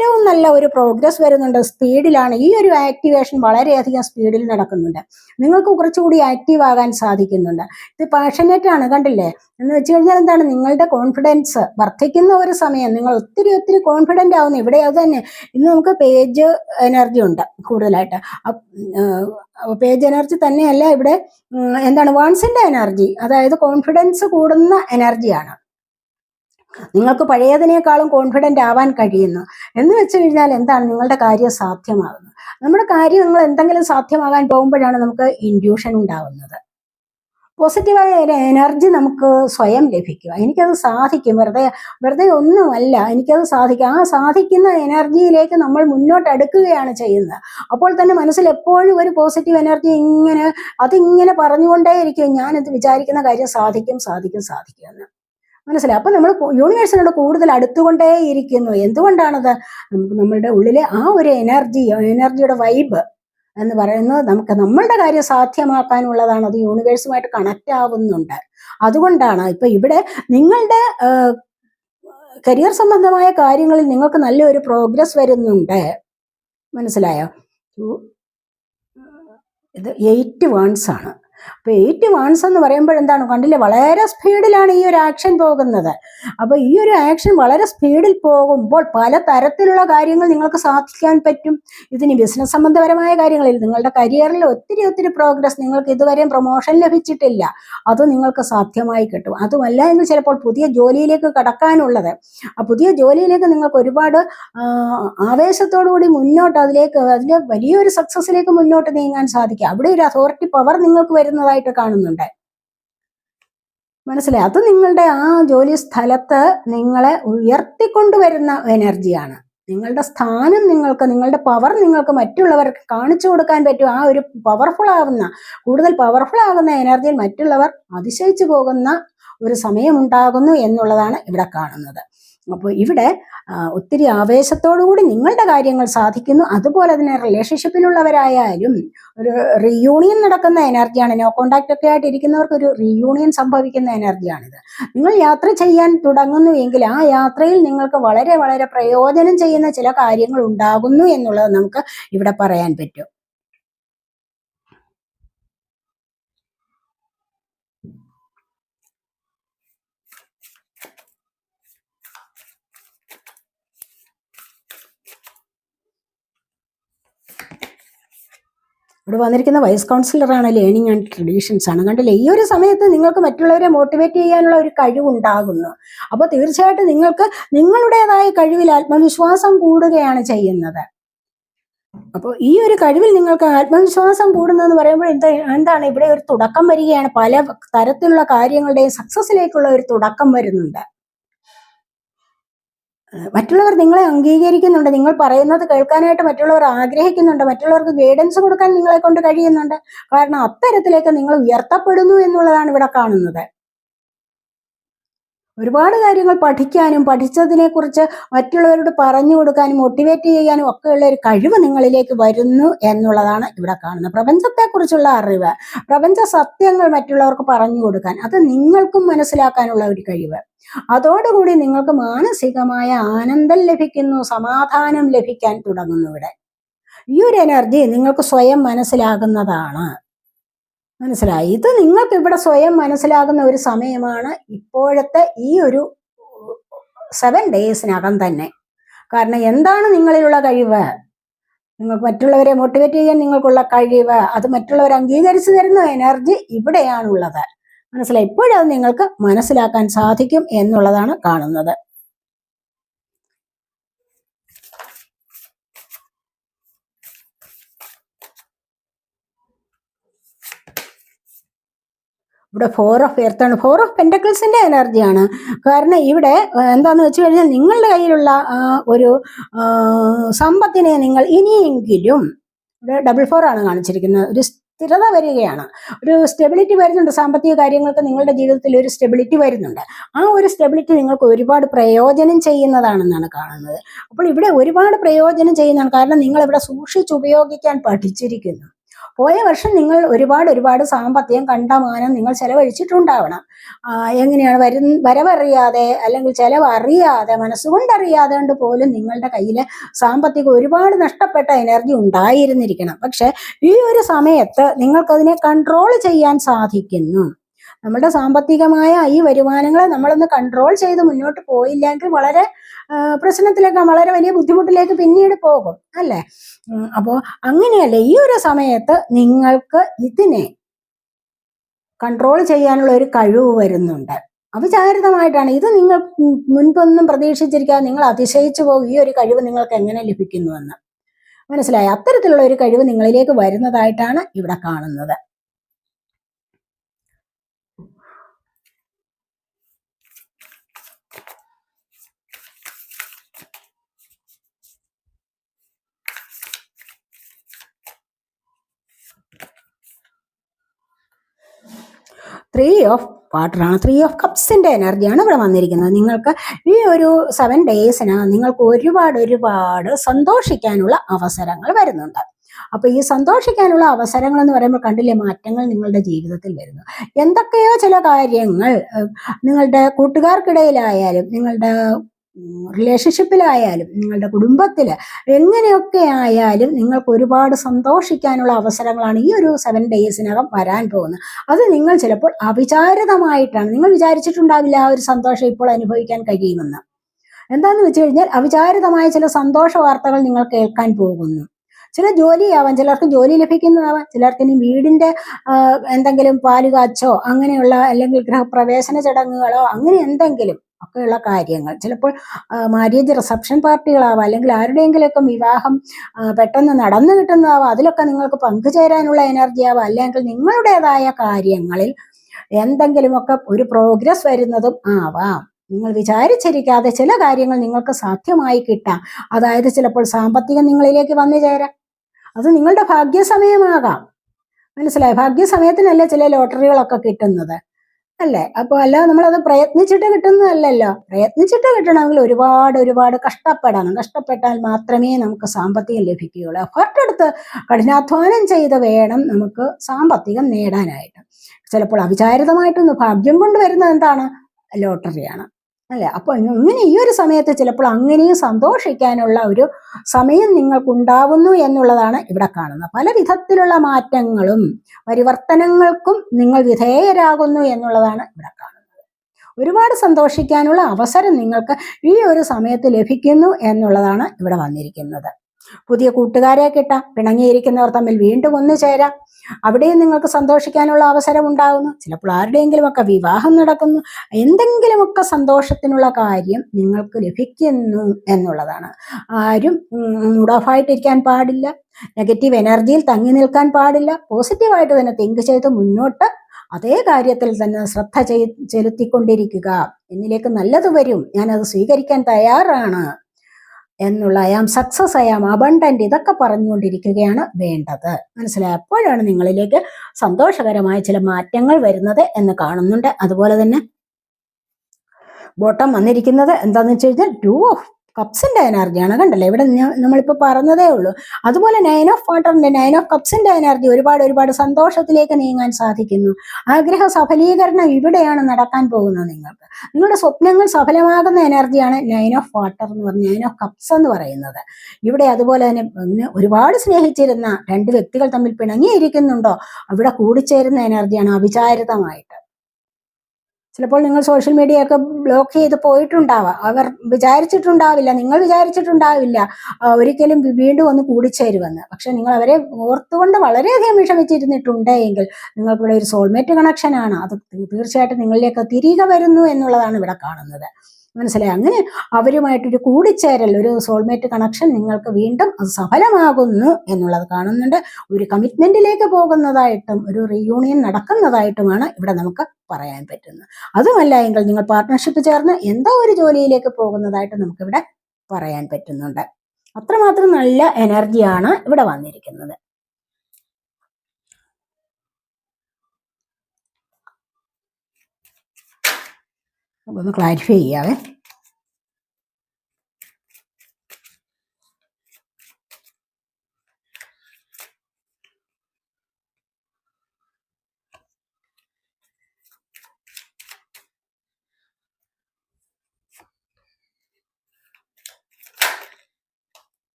ഏറ്റവും നല്ല ഒരു പ്രോഗ്രസ് വരുന്നുണ്ട്. സ്പീഡിലാണ് ഈ ഒരു ആക്ടിവേഷൻ വളരെയധികം സ്പീഡിൽ നടക്കുന്നുണ്ട്. നിങ്ങൾക്ക് കുറച്ചുകൂടി ആക്റ്റീവ് ആകാൻ സാധിക്കുന്നുണ്ട്. ഇത് പാഷനേറ്റ് ആണ് കണ്ടില്ലേ? എന്ന് വെച്ച് കഴിഞ്ഞാൽ എന്താണ്? നിങ്ങളുടെ കോൺഫിഡൻസ് വർദ്ധിക്കുന്ന ഒരു സമയം. നിങ്ങൾ ഒത്തിരി ഒത്തിരി കോൺഫിഡന്റ് ആവുന്നു. ഇവിടെ അത് തന്നെ. ഇന്ന് നമുക്ക് പേജ് എനർജി ഉണ്ട് കൂടുതലായിട്ട്. പേജ് എനർജി തന്നെയല്ല ഇവിടെ എന്താണ്? വൺസിന്റെ എനർജി അതായത് കോൺഫിഡൻസ് കൂടുന്ന എനർജിയാണ് നിങ്ങൾക്ക് പഴയതിനേക്കാളും കോൺഫിഡന്റ് ആവാൻ കഴിയുന്നു. എന്ന് വെച്ച് കഴിഞ്ഞാൽ എന്താണ്? നിങ്ങളുടെ കാര്യം സാധ്യമാകുന്നത് നമ്മുടെ കാര്യം നിങ്ങൾ എന്തെങ്കിലും സാധ്യമാകാൻ പോകുമ്പോഴാണ് നമുക്ക് ഇൻഡ്യൂഷൻ ഉണ്ടാവുന്നത്. പോസിറ്റീവായ ഒരു എനർജി നമുക്ക് സ്വയം ലഭിക്കുക. എനിക്കത് സാധിക്കും. വെറുതെ വെറുതെ ഒന്നുമല്ല. എനിക്കത് സാധിക്കും. ആ സാധിക്കുന്ന എനർജിയിലേക്ക് നമ്മൾ മുന്നോട്ട് അടുക്കുകയാണ് ചെയ്യുന്നത്. അപ്പോൾ തന്നെ മനസ്സിൽ എപ്പോഴും ഒരു പോസിറ്റീവ് എനർജി ഇങ്ങനെ അതിങ്ങനെ പറഞ്ഞുകൊണ്ടേയിരിക്കും. ഞാനത് വിചാരിക്കുന്ന കാര്യം സാധിക്കും സാധിക്കും സാധിക്കും എന്ന്. മനസ്സിലായി. അപ്പൊ നമ്മൾ യൂണിവേഴ്സിനോട് കൂടുതൽ അടുത്തുകൊണ്ടേയിരിക്കുന്നു. എന്തുകൊണ്ടാണത്? നമുക്ക് നമ്മളുടെ ഉള്ളിലെ ആ ഒരു എനർജി എനർജിയുടെ വൈബ് എന്ന് പറയുന്നത് നമുക്ക് നമ്മളുടെ കാര്യം സാധ്യമാക്കാനുള്ളതാണ്. അത് യൂണിവേഴ്സുമായിട്ട് കണക്റ്റ് ആവുന്നുണ്ട്. അതുകൊണ്ടാണ് ഇപ്പൊ ഇവിടെ നിങ്ങളുടെ കരിയർ സംബന്ധമായ കാര്യങ്ങളിൽ നിങ്ങൾക്ക് നല്ലൊരു പ്രോഗ്രസ് വരുന്നുണ്ട്. മനസ്സിലായോ? ഇത് എയ്റ്റ് വേൺസ് ആണ്. അപ്പൊ എയ്റ്റ് വൺസ് എന്ന് പറയുമ്പോൾ എന്താണ്? കണ്ടില്ലേ? വളരെ സ്പീഡിലാണ് ഈ ഒരു ആക്ഷൻ പോകുന്നത്. അപ്പൊ ഈ ഒരു ആക്ഷൻ വളരെ സ്പീഡിൽ പോകുമ്പോൾ പല തരത്തിലുള്ള കാര്യങ്ങൾ നിങ്ങൾക്ക് സാധിക്കാൻ പറ്റും. ഇതിന് ബിസിനസ് സംബന്ധപരമായ കാര്യങ്ങളിൽ നിങ്ങളുടെ കരിയറിൽ ഒത്തിരി ഒത്തിരി പ്രോഗ്രസ് നിങ്ങൾക്ക് ഇതുവരെയും പ്രൊമോഷൻ ലഭിച്ചിട്ടില്ല. അത് നിങ്ങൾക്ക് സാധ്യമായി കിട്ടും. അതുമല്ല എന്ന് ചിലപ്പോൾ പുതിയ ജോലിയിലേക്ക് കടക്കാനുള്ളത്. ആ പുതിയ ജോലിയിലേക്ക് നിങ്ങൾക്ക് ഒരുപാട് ആവേശത്തോടു കൂടി മുന്നോട്ട് അതിലേക്ക് അതിന്റെ വലിയൊരു സക്സസിലേക്ക് മുന്നോട്ട് നീങ്ങാൻ സാധിക്കും. അവിടെ ഒരു അതോറിറ്റി പവർ നിങ്ങൾക്ക് വരുന്നതായിട്ട് കാണുന്നുണ്ട്. മനസ്സിലായി? അത് നിങ്ങളുടെ ആ ജോലി സ്ഥലത്ത് നിങ്ങളെ ഉയർത്തിക്കൊണ്ടുവരുന്ന എനർജിയാണ്. നിങ്ങളുടെ സ്ഥാനം നിങ്ങൾക്ക് നിങ്ങളുടെ പവർ നിങ്ങൾക്ക് മറ്റുള്ളവർക്ക് കാണിച്ചു കൊടുക്കാൻ പറ്റും. ആ ഒരു പവർഫുൾ ആവുന്ന കൂടുതൽ പവർഫുൾ ആകുന്ന എനർജിയിൽ മറ്റുള്ളവർ അതിശയിച്ചു പോകുന്ന ഒരു സമയമുണ്ടാകുന്നു എന്നുള്ളതാണ് ഇവിടെ കാണുന്നത്. അപ്പോൾ ഇവിടെ ഒത്തിരി ആവേശത്തോടുകൂടി നിങ്ങളുടെ കാര്യങ്ങൾ സാധിക്കുന്നു. അതുപോലെ തന്നെ റിലേഷൻഷിപ്പിലുള്ളവരായാലും ഒരു റീയൂണിയൻ നടക്കുന്ന എനർജിയാണ് നോ കോണ്ടാക്ട് ഒക്കെ ആയിട്ട് ഇരിക്കുന്നവർക്ക് ഒരു റീയൂണിയൻ സംഭവിക്കുന്ന എനർജിയാണിത് നിങ്ങൾ യാത്ര ചെയ്യാൻ തുടങ്ങുന്നു എങ്കിൽ ആ യാത്രയിൽ നിങ്ങൾക്ക് വളരെ വളരെ പ്രയോജനം ചെയ്യുന്ന ചില കാര്യങ്ങൾ ഉണ്ടാകുന്നു എന്നുള്ളത് നമുക്ക് ഇവിടെ പറയാൻ പറ്റും. ഇവിടെ വന്നിരിക്കുന്ന വൈസ് കൗൺസിലറാണ് ലേണിംഗ് ആൻഡ് ട്രഡീഷൻസ് ആണ്. കണ്ടില്ലേ? ഈ ഒരു സമയത്ത് നിങ്ങൾക്ക് മറ്റുള്ളവരെ മോട്ടിവേറ്റ് ചെയ്യാനുള്ള ഒരു കഴിവുണ്ടാകുന്നു. അപ്പോൾ തീർച്ചയായിട്ടും നിങ്ങൾക്ക് നിങ്ങളുടേതായ കഴിവിൽ ആത്മവിശ്വാസം കൂടുകയാണ് ചെയ്യുന്നത്. അപ്പോൾ ഈ ഒരു കഴിവിൽ നിങ്ങൾക്ക് ആത്മവിശ്വാസം കൂടുന്നതെന്ന് പറയുമ്പോൾ എന്താ എന്താണ്? ഇവിടെ ഒരു തുടക്കം വരികയാണ്. പല തരത്തിലുള്ള കാര്യങ്ങളുടെയും സക്സസിലേക്കുള്ള ഒരു തുടക്കം വരുന്നുണ്ട്. മറ്റുള്ളവർ നിങ്ങളെ അംഗീകരിക്കുന്നുണ്ട് നിങ്ങൾ പറയുന്നത് കേൾക്കാനായിട്ട് മറ്റുള്ളവർ ആഗ്രഹിക്കുന്നുണ്ട് മറ്റുള്ളവർക്ക് ഗൈഡൻസ് കൊടുക്കാൻ നിങ്ങളെ കൊണ്ട് കഴിയുന്നുണ്ട്. കാരണം അത്തരത്തിലേക്ക് നിങ്ങൾ ഉയർത്തപ്പെടുന്നു എന്നുള്ളതാണ് ഇവിടെ കാണുന്നത്. ഒരുപാട് കാര്യങ്ങൾ പഠിക്കാനും പഠിച്ചതിനെക്കുറിച്ച് മറ്റുള്ളവരോട് പറഞ്ഞു കൊടുക്കാനും മോട്ടിവേറ്റ് ചെയ്യാനും ഒക്കെയുള്ള ഒരു കഴിവ് നിങ്ങളിലേക്ക് വരുന്നു എന്നുള്ളതാണ് ഇവിടെ കാണുന്നത്. പ്രപഞ്ചത്തെക്കുറിച്ചുള്ള അറിവ് പ്രപഞ്ച സത്യങ്ങൾ മറ്റുള്ളവർക്ക് പറഞ്ഞു കൊടുക്കാൻ അത് നിങ്ങൾക്കും മനസ്സിലാക്കാനുള്ള ഒരു കഴിവ്. അതോടുകൂടി നിങ്ങൾക്ക് മാനസികമായ ആനന്ദം ലഭിക്കുന്നു സമാധാനം ലഭിക്കാൻ തുടങ്ങുന്നു ഇവിടെ. ഈ ഒരു എനർജി നിങ്ങൾക്ക് സ്വയം മനസ്സിലാകുന്നതാണ്. മനസ്സിലായി. ഇത് നിങ്ങൾക്ക് ഇവിടെ സ്വയം മനസ്സിലാകുന്ന ഒരു സമയമാണ് ഇപ്പോഴത്തെ ഈ ഒരു സെവൻ ഡേയ്സിനകം തന്നെ. കാരണം എന്താണ് നിങ്ങളിലുള്ള കഴിവ്? നിങ്ങൾ മറ്റുള്ളവരെ മോട്ടിവേറ്റ് ചെയ്യാൻ നിങ്ങൾക്കുള്ള കഴിവ് അത് മറ്റുള്ളവർ അംഗീകരിച്ചു തരുന്ന എനർജി ഇവിടെയാണുള്ളത്. മനസ്സിലായി? ഇപ്പോഴത് നിങ്ങൾക്ക് മനസ്സിലാക്കാൻ സാധിക്കും എന്നുള്ളതാണ് കാണുന്നത്. ഇവിടെ ഫോർ ഓഫ് എർത്താണ് ഫോർ ഓഫ് പെന്റക്കിൾസിന്റെ എനർജിയാണ് കാരണം ഇവിടെ എന്താണെന്ന് വെച്ച് കഴിഞ്ഞാൽ നിങ്ങളുടെ കയ്യിലുള്ള ഒരു സമ്പത്തിനെ നിങ്ങൾ ഇനിയെങ്കിലും ഇവിടെ ഡബിൾ ഫോർ ആണ് കാണിച്ചിരിക്കുന്നത്. ഒരു സ്ഥിരത വരികയാണ്. ഒരു സ്റ്റെബിലിറ്റി വരുന്നുണ്ട്. സാമ്പത്തിക കാര്യങ്ങൾക്ക് നിങ്ങളുടെ ജീവിതത്തിൽ ഒരു സ്റ്റെബിലിറ്റി വരുന്നുണ്ട്. ആ ഒരു സ്റ്റെബിലിറ്റി നിങ്ങൾക്ക് ഒരുപാട് പ്രയോജനം ചെയ്യുന്നതാണെന്നാണ് കാണുന്നത്. അപ്പോൾ ഇവിടെ ഒരുപാട് പ്രയോജനം ചെയ്യുന്നതാണ്. കാരണം നിങ്ങൾ ഇവിടെ സൂക്ഷിച്ചുപയോഗിക്കാൻ പഠിച്ചിരിക്കുന്നു. പോയ വർഷം നിങ്ങൾ ഒരുപാട് ഒരുപാട് സാമ്പത്തികം കണ്ടമാനം നിങ്ങൾ ചെലവഴിച്ചിട്ടുണ്ടാവണം. എങ്ങനെയാണ് വരും വരവറിയാതെ അല്ലെങ്കിൽ ചെലവറിയാതെ മനസ്സുകൊണ്ടറിയാതെ കൊണ്ട് പോലും നിങ്ങളുടെ കയ്യിൽ സാമ്പത്തികം ഒരുപാട് നഷ്ടപ്പെട്ട എനർജി ഉണ്ടായിരുന്നിരിക്കണം. പക്ഷെ ഈ ഒരു സമയത്ത് നിങ്ങൾക്കതിനെ കൺട്രോൾ ചെയ്യാൻ സാധിക്കുന്നു. നമ്മുടെ സാമ്പത്തികമായ ഈ വരുമാനങ്ങളെ നമ്മളൊന്ന് കൺട്രോൾ ചെയ്ത് മുന്നോട്ട് പോയില്ലെങ്കിൽ വളരെ പ്രശ്നത്തിലേക്ക് വളരെ വലിയ ബുദ്ധിമുട്ടിലേക്ക് പിന്നീട് പോകും അല്ലേ? അപ്പോൾ അപ്പോ അങ്ങനെയല്ല ഈ ഒരു സമയത്ത് നിങ്ങൾക്ക് ഇതിനെ കൺട്രോൾ ചെയ്യാനുള്ള ഒരു കഴിവ് വരുന്നുണ്ട്. അവിചാരിതമായിട്ടാണ് ഇത് നിങ്ങൾ മുൻപൊന്നും പ്രതീക്ഷിച്ചിരിക്കാതെ നിങ്ങൾ അതിശയിച്ചു പോകും ഈ ഒരു കഴിവ് നിങ്ങൾക്ക് എങ്ങനെ ലഭിക്കുന്നുവെന്ന്. മനസ്സിലായി? അത്തരത്തിലുള്ള ഒരു കഴിവ് നിങ്ങളിലേക്ക് വരുന്നതായിട്ടാണ് ഇവിടെ കാണുന്നത്. ത്രീ ഓഫ് വാട്ടറാണ് ത്രീ ഓഫ് കപ്സിന്റെ എനർജിയാണ് ഇവിടെ വന്നിരിക്കുന്നത്. നിങ്ങൾക്ക് ഈ ഒരു സെവൻ ഡേയ്സിനകം നിങ്ങൾക്ക് ഒരുപാട് ഒരുപാട് സന്തോഷിക്കാനുള്ള അവസരങ്ങൾ വരുന്നുണ്ട്. അപ്പൊ ഈ സന്തോഷിക്കാനുള്ള അവസരങ്ങൾ എന്ന് പറയുമ്പോൾ കണ്ടില്ലേ മാറ്റങ്ങൾ നിങ്ങളുടെ ജീവിതത്തിൽ വരുന്നു. എന്തൊക്കെയോ ചില കാര്യങ്ങൾ നിങ്ങളുടെ കൂട്ടുകാർക്കിടയിലായാലും നിങ്ങളുടെ റിലേഷൻഷിപ്പിലായാലും നിങ്ങളുടെ കുടുംബത്തിൽ എങ്ങനെയൊക്കെ ആയാലും നിങ്ങൾക്ക് ഒരുപാട് സന്തോഷിക്കാനുള്ള അവസരങ്ങളാണ് ഈ ഒരു സെവൻ ഡേയ്സിനകം വരാൻ പോകുന്നത്. അത് നിങ്ങൾ ചിലപ്പോൾ അവിചാരിതമായിട്ടാണ് നിങ്ങൾ വിചാരിച്ചിട്ടുണ്ടാവില്ല ആ ഒരു സന്തോഷം ഇപ്പോൾ അനുഭവിക്കാൻ കഴിയുമെന്ന്. എന്താണെന്ന് വെച്ച് കഴിഞ്ഞാൽ അവിചാരിതമായ ചില സന്തോഷ വാർത്തകൾ നിങ്ങൾ കേൾക്കാൻ പോകുന്നു. ചില ജോലിയാവാം ചിലർക്ക് ജോലി ലഭിക്കുന്നതാവാം ചിലർക്ക് ഇനി വീടിന്റെ എന്തെങ്കിലും പാലുകാച്ചോ അങ്ങനെയുള്ള അല്ലെങ്കിൽ ഗൃഹപ്രവേശന ചടങ്ങുകളോ അങ്ങനെ എന്തെങ്കിലും ഒക്കെയുള്ള കാര്യങ്ങൾ. ചിലപ്പോൾ മാര്യേജ് റിസപ്ഷൻ പാർട്ടികളാവാം അല്ലെങ്കിൽ ആരുടെയെങ്കിലുമൊക്കെ വിവാഹം പെട്ടെന്ന് നടന്നു കിട്ടുന്നതാവാം അതിലൊക്കെ നിങ്ങൾക്ക് പങ്കുചേരാനുള്ള എനർജി ആവാം അല്ലെങ്കിൽ നിങ്ങളുടേതായ കാര്യങ്ങളിൽ എന്തെങ്കിലുമൊക്കെ ഒരു പ്രോഗ്രസ് വരുന്നതും ആവാം. നിങ്ങൾ വിചാരിച്ചിരിക്കാതെ ചില കാര്യങ്ങൾ നിങ്ങൾക്ക് സാധ്യമായി കിട്ടാം. അതായത് ചിലപ്പോൾ സാമ്പത്തികം നിങ്ങളിലേക്ക് വന്നു ചേരാം. അത് നിങ്ങളുടെ ഭാഗ്യസമയമാകാം. മനസ്സിലായി? ഭാഗ്യസമയത്തിനല്ലേ ചില ലോട്ടറികളൊക്കെ കിട്ടുന്നത്? അല്ലേ? അപ്പൊ അല്ല നമ്മളത് പ്രയത്നിച്ചിട്ട് കിട്ടുന്നതല്ലല്ലോ. പ്രയത്നിച്ചിട്ട് കിട്ടണമെങ്കിൽ ഒരുപാട് ഒരുപാട് കഷ്ടപ്പെടണം. കഷ്ടപ്പെട്ടാൽ മാത്രമേ നമുക്ക് സാമ്പത്തികം ലഭിക്കുകയുള്ളൂ. എഫർട്ട് എടുത്ത് കഠിനാധ്വാനം ചെയ്ത് വേണം നമുക്ക് സാമ്പത്തികം നേടാനായിട്ട്. ചിലപ്പോൾ അവിചാരിതമായിട്ടൊന്ന് ഭാഗ്യം കൊണ്ട് വരുന്നത് എന്താണ്? ലോട്ടറിയാണ്. അല്ലേ? അപ്പോൾ ഇങ്ങനെ ഈ ഒരു സമയത്ത് ചിലപ്പോൾ അങ്ങനെയും സന്തോഷിക്കാനുള്ള ഒരു സമയം നിങ്ങൾക്കുണ്ടാവുന്നു എന്നുള്ളതാണ് ഇവിടെ കാണുന്നത്. പല വിധത്തിലുള്ള മാറ്റങ്ങളും പരിവർത്തനങ്ങൾക്കും നിങ്ങൾ വിധേയരാകുന്നു എന്നുള്ളതാണ് ഇവിടെ കാണുന്നത്. ഒരുപാട് സന്തോഷിക്കാനുള്ള അവസരം നിങ്ങൾക്ക് ഈ ഒരു സമയത്ത് ലഭിക്കുന്നു എന്നുള്ളതാണ് ഇവിടെ വന്നിരിക്കുന്നത്. പുതിയ കൂട്ടുകാരെ കിട്ടാം പിണങ്ങിയിരിക്കുന്നവർ തമ്മിൽ വീണ്ടും ഒന്നു ചേരാം അവിടെയും നിങ്ങൾക്ക് സന്തോഷിക്കാനുള്ള അവസരം ഉണ്ടാകുന്നു ചിലപ്പോൾ ആരുടെയെങ്കിലുമൊക്കെ വിവാഹം നടക്കുന്നു. എന്തെങ്കിലുമൊക്കെ സന്തോഷത്തിനുള്ള കാര്യം നിങ്ങൾക്ക് ലഭിക്കുന്നു എന്നുള്ളതാണ്. ആരും മൂഡ് ഓഫ് ആയിട്ടിരിക്കാൻ പാടില്ല. നെഗറ്റീവ് എനർജിയിൽ തങ്ങി നിൽക്കാൻ പാടില്ല. പോസിറ്റീവായിട്ട് തന്നെ തിങ്ക് ചെയ്ത് മുന്നോട്ട് അതേ കാര്യത്തിൽ തന്നെ ശ്രദ്ധ ചെലുത്തിക്കൊണ്ടിരിക്കുക. എന്നിലേക്ക് നല്ലത് വരും. ഞാനത് സ്വീകരിക്കാൻ തയ്യാറാണ്. എന്നുള്ള I am success I am abundant ഇതൊക്കെ പറഞ്ഞുകൊണ്ടിരിക്കുകയാണ് വേണ്ടത്. മനസ്സിലായി? അപ്പോഴാണ് നിങ്ങളിലേക്ക് സന്തോഷകരമായ ചില മാറ്റങ്ങൾ വരുന്നത് എന്ന് കാണുന്നുണ്ട്. അതുപോലെ തന്നെ ബോട്ടം വന്നിരിക്കുന്നത് എന്താണെന്ന് വെച്ച് കഴിഞ്ഞാൽ ടു ഓഫ് കപ്സിന്റെ എനർജിയാണ് കണ്ടല്ലേ? ഇവിടെ നമ്മളിപ്പോൾ പറഞ്ഞതേ ഉള്ളൂ. അതുപോലെ നയൻ ഓഫ് വാട്ടറിന്റെ നയൻ ഓഫ് കപ്സിന്റെ എനർജി ഒരുപാട് ഒരുപാട് സന്തോഷത്തിലേക്ക് നീങ്ങാൻ സാധിക്കുന്നു. ആഗ്രഹ സഫലീകരണം ഇവിടെയാണ് നടക്കാൻ പോകുന്നത് നിങ്ങൾക്ക്. നിങ്ങളുടെ സ്വപ്നങ്ങൾ സഫലമാകുന്ന എനർജിയാണ് നയൻ ഓഫ് വാട്ടർ എന്ന് പറഞ്ഞ നയൻ ഓഫ് കപ്സ് എന്ന് പറയുന്നത്. ഇവിടെ അതുപോലെ തന്നെ ഒരുപാട് സ്നേഹിച്ചിരുന്ന രണ്ട് വ്യക്തികൾ തമ്മിൽ പിണങ്ങിയിരിക്കുന്നുണ്ടോ? അവിടെ കൂടിച്ചേരുന്ന എനർജിയാണ് അവിചാരിതമായിട്ട്. ചിലപ്പോൾ നിങ്ങൾ സോഷ്യൽ മീഡിയ ഒക്കെ ബ്ലോക്ക് ചെയ്ത് പോയിട്ടുണ്ടാവാം. അവർ വിചാരിച്ചിട്ടുണ്ടാവില്ല നിങ്ങൾ വിചാരിച്ചിട്ടുണ്ടാവില്ല ഒരിക്കലും വീണ്ടും ഒന്ന് കൂടിച്ചേരുമെന്ന്. പക്ഷെ നിങ്ങൾ അവരെ ഓർത്തുകൊണ്ട് വളരെയധികം വിഷമിച്ചിരുന്നിട്ടുണ്ട് എങ്കിൽ നിങ്ങൾക്ക് ഒരു സോൾമേറ്റ് കണക്ഷനാണ് അത് തീർച്ചയായിട്ടും നിങ്ങളിലേക്ക് തിരികെ വരുന്നു എന്നുള്ളതാണ് ഇവിടെ കാണുന്നത്. മനസ്സിലായി? അങ്ങനെ അവരുമായിട്ടൊരു കൂടിച്ചേരൽ ഒരു സോൾമേറ്റ് കണക്ഷൻ നിങ്ങൾക്ക് വീണ്ടും അത് സഫലമാകുന്നു എന്നുള്ളത് കാണുന്നുണ്ട്. ഒരു കമ്മിറ്റ്മെന്റിലേക്ക് പോകുന്നതായിട്ടും ഒരു റീയൂണിയൻ നടക്കുന്നതായിട്ടുമാണ് ഇവിടെ നമുക്ക് പറയാൻ പറ്റുന്നു. അതുമല്ല എങ്കിൽ നിങ്ങൾ പാർട്ട്ണർഷിപ്പ് ചേർന്ന് എന്തോ ഒരു ജോലിയിലേക്ക് പോകുന്നതായിട്ട് നമുക്കിവിടെ പറയാൻ പറ്റുന്നുണ്ട്. അത്രമാത്രം നല്ല എനർജിയാണ് ഇവിടെ വന്നിരിക്കുന്നത്. ഒന്ന് ക്ലാരിഫൈ ചെയ്യാവേ.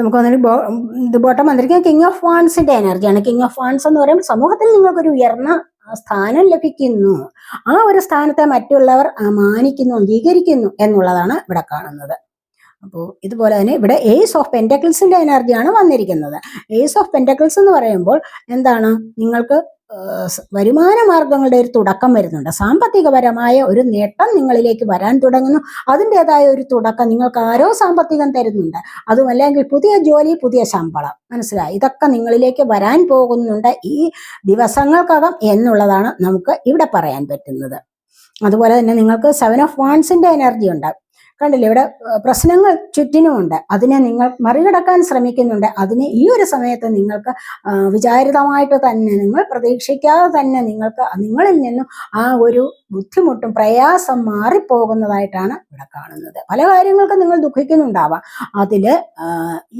നമുക്ക് വന്നിട്ട് ഇത് ബോട്ടം വന്നിരിക്കുന്നത് കിങ് ഓഫ് വാൺസിന്റെ എനർജിയാണ് കിങ് ഓഫ് വാൻസ് എന്ന് പറയുമ്പോൾ സമൂഹത്തിൽ നിങ്ങൾക്കൊരു ഉയർന്ന സ്ഥാനം ലഭിക്കുന്നു. ആ ഒരു സ്ഥാനത്തെ മറ്റുള്ളവർ മാനിക്കുന്നു അംഗീകരിക്കുന്നു എന്നുള്ളതാണ് ഇവിടെ കാണുന്നത്. അപ്പോൾ ഇതുപോലെ തന്നെ ഇവിടെ ഏസ് ഓഫ് പെന്റക്കിൾസിന്റെ എനർജിയാണ് വന്നിരിക്കുന്നത്. ഏസ് ഓഫ് പെന്റക്കിൾസ് എന്ന് പറയുമ്പോൾ എന്താണ്? നിങ്ങൾക്ക് വരുമാന മാർഗങ്ങളുടെ ഒരു തുടക്കം വരുന്നുണ്ട്. സാമ്പത്തികപരമായ ഒരു നേട്ടം നിങ്ങളിലേക്ക് വരാൻ തുടങ്ങുന്നു. അതിന്റെതായ ഒരു തുടക്കം നിങ്ങൾക്ക് ആരോ സാമ്പത്തികം തരുന്നുണ്ട്. അതുമല്ലെങ്കിൽ പുതിയ ജോലി പുതിയ ശമ്പളം. മനസ്സിലായി? ഇതൊക്കെ നിങ്ങളിലേക്ക് വരാൻ പോകുന്നുണ്ട് ഈ ദിവസങ്ങൾക്കകം എന്നുള്ളതാണ് നമുക്ക് ഇവിടെ പറയാൻ പറ്റുന്നത്. അതുപോലെ തന്നെ നിങ്ങൾക്ക് സെവൻ ഓഫ് വാൺസിന്റെ എനർജി ഉണ്ട്. കണ്ടില്ലേ? ഇവിടെ പ്രശ്നങ്ങൾ ചുറ്റിനുമുണ്ട്. അതിനെ നിങ്ങൾ മറികടക്കാൻ ശ്രമിക്കുന്നുണ്ട്. അതിനെ ഈ ഒരു സമയത്ത് നിങ്ങൾക്ക് വിചാരിതമായിട്ട് തന്നെ നിങ്ങൾ പ്രതീക്ഷിക്കാതെ തന്നെ നിങ്ങൾക്ക് നിങ്ങളിൽ നിന്നും ആ ഒരു ബുദ്ധിമുട്ടും പ്രയാസം മാറിപ്പോകുന്നതായിട്ടാണ് ഇവിടെ കാണുന്നത്. പല കാര്യങ്ങൾക്കും നിങ്ങൾ ദുഃഖിക്കുന്നുണ്ടാവാം. അതിൽ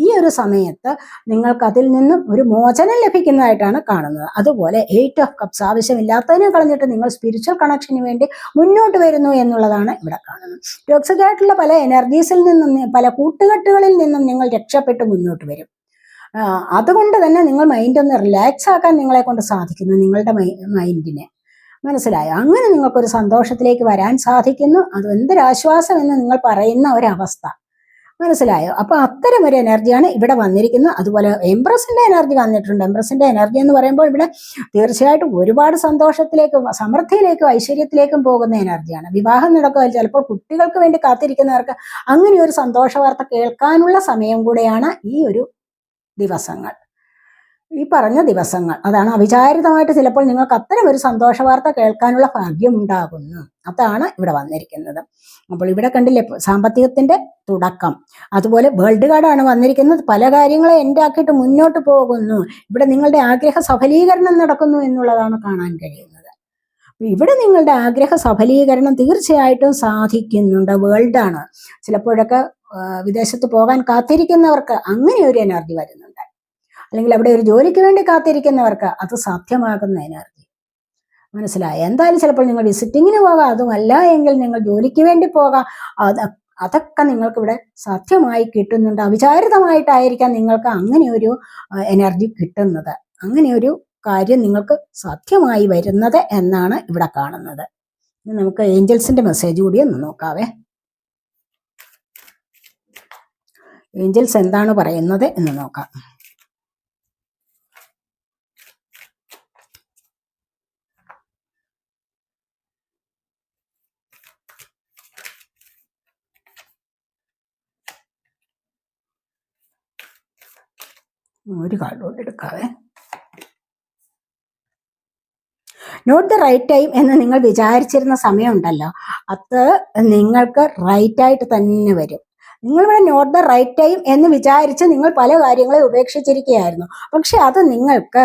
ഈ ഒരു സമയത്ത് നിങ്ങൾക്ക് അതിൽ നിന്നും ഒരു മോചനം ലഭിക്കുന്നതായിട്ടാണ് കാണുന്നത്. അതുപോലെ എയ്റ്റ് ഓഫ് കപ്സ് ആവശ്യമില്ലാത്തതിനെ കളഞ്ഞിട്ട് നിങ്ങൾ സ്പിരിച്വൽ കണക്ഷന് വേണ്ടി മുന്നോട്ട് വരുന്നു എന്നുള്ളതാണ് ഇവിടെ കാണുന്നത്. ടോക്സിക് ആയിട്ടുള്ള പല എനർജീസിൽ നിന്നും പല കൂട്ടുകെട്ടുകളിൽ നിന്നും നിങ്ങൾ രക്ഷപ്പെട്ട് മുന്നോട്ട് വരും. അതുകൊണ്ട് തന്നെ നിങ്ങൾ മൈൻഡ് ഒന്ന് റിലാക്സ് ആക്കാൻ നിങ്ങളെ കൊണ്ട് സാധിക്കുന്നു നിങ്ങളുടെ മൈൻഡിനെ മനസ്സിലായോ? അങ്ങനെ നിങ്ങൾക്കൊരു സന്തോഷത്തിലേക്ക് വരാൻ സാധിക്കുന്നു. അത് എന്തൊരാശ്വാസം എന്ന് നിങ്ങൾ പറയുന്ന ഒരവസ്ഥ. മനസ്സിലായോ? അപ്പൊ അത്തരം ഒരു എനർജിയാണ് ഇവിടെ വന്നിരിക്കുന്നത്. അതുപോലെ എംപ്രസിന്റെ എനർജി വന്നിട്ടുണ്ട്. എംപ്രസിന്റെ എനർജി എന്ന് പറയുമ്പോൾ ഇവിടെ തീർച്ചയായിട്ടും ഒരുപാട് സന്തോഷത്തിലേക്കും സമൃദ്ധിയിലേക്കും ഐശ്വര്യത്തിലേക്കും പോകുന്ന എനർജിയാണ്. വിവാഹം നടക്കുക ചിലപ്പോൾ കുട്ടികൾക്ക് വേണ്ടി കാത്തിരിക്കുന്നവർക്ക് അങ്ങനെ ഒരു സന്തോഷ വാർത്ത കേൾക്കാനുള്ള സമയം കൂടെയാണ് ഈ ഒരു ദിവസങ്ങൾ. ഈ പറഞ്ഞ ദിവസങ്ങൾ. അതാണ് അവിചാരിതമായിട്ട് ചിലപ്പോൾ നിങ്ങൾക്ക് അത്തരം ഒരു സന്തോഷ വാർത്ത കേൾക്കാനുള്ള ഭാഗ്യം ഉണ്ടാകുന്നു. അതാണ് ഇവിടെ വന്നിരിക്കുന്നത്. അപ്പോൾ ഇവിടെ കണ്ടില്ലേ സാമ്പത്തികത്തിന്റെ തുടക്കം. അതുപോലെ വേൾഡ് കാർഡാണ് വന്നിരിക്കുന്നത്. പല കാര്യങ്ങളെ എന്റെ ആക്കിയിട്ട് മുന്നോട്ട് പോകുന്നു. ഇവിടെ നിങ്ങളുടെ ആഗ്രഹ സഫലീകരണം നടക്കുന്നു എന്നുള്ളതാണ് കാണാൻ കഴിയുന്നത്. ഇവിടെ നിങ്ങളുടെ ആഗ്രഹ സഫലീകരണം തീർച്ചയായിട്ടും സാധിക്കുന്നുണ്ട്. വേൾഡാണ്. ചിലപ്പോഴൊക്കെ വിദേശത്ത് പോകാൻ കാത്തിരിക്കുന്നവർക്ക് അങ്ങനെ ഒരു എനർജി വരുന്നുണ്ട് അല്ലെങ്കിൽ അവിടെ ഒരു ജോലിക്ക് വേണ്ടി കാത്തിരിക്കുന്നവർക്ക് അത് സാധ്യമാകുന്ന എനർജി മനസ്സിലായ? എന്തായാലും ചിലപ്പോൾ നിങ്ങൾ വിസിറ്റിങ്ങിന് പോകാം അതുമല്ല എങ്കിൽ നിങ്ങൾ ജോലിക്ക് വേണ്ടി പോകാം. അത് അതൊക്കെ നിങ്ങൾക്ക് ഇവിടെ സാധ്യമായി കിട്ടുന്നുണ്ട്. അവിചാരിതമായിട്ടായിരിക്കാം നിങ്ങൾക്ക് അങ്ങനെ ഒരു എനർജി കിട്ടുന്നത്. അങ്ങനെ ഒരു കാര്യം നിങ്ങൾക്ക് സാധ്യമായി വരുന്നത് എന്നാണ് ഇവിടെ കാണുന്നത്. നമുക്ക് ഏഞ്ചൽസിന്റെ മെസ്സേജ് കൂടി ഒന്ന് നോക്കാവേ. ഏഞ്ചൽസ് എന്താണ് പറയുന്നത് എന്ന് നോക്കാം. ഒരു കാർഡ് കൊണ്ട് എടുക്കാവേ. നോട്ട് ദ റൈറ്റ് ടൈം എന്ന് നിങ്ങൾ വിചാരിച്ചിരുന്ന സമയമുണ്ടല്ലോ. അത് നിങ്ങൾക്ക് റൈറ്റ് ആയിട്ട് തന്നെ വരും. നിങ്ങളിവിടെ നോട്ട് ദ റൈറ്റ് ടൈം എന്ന് വിചാരിച്ച് നിങ്ങൾ പല കാര്യങ്ങളെ ഉപേക്ഷിച്ചിരിക്കുകയായിരുന്നു. പക്ഷെ അത് നിങ്ങൾക്ക്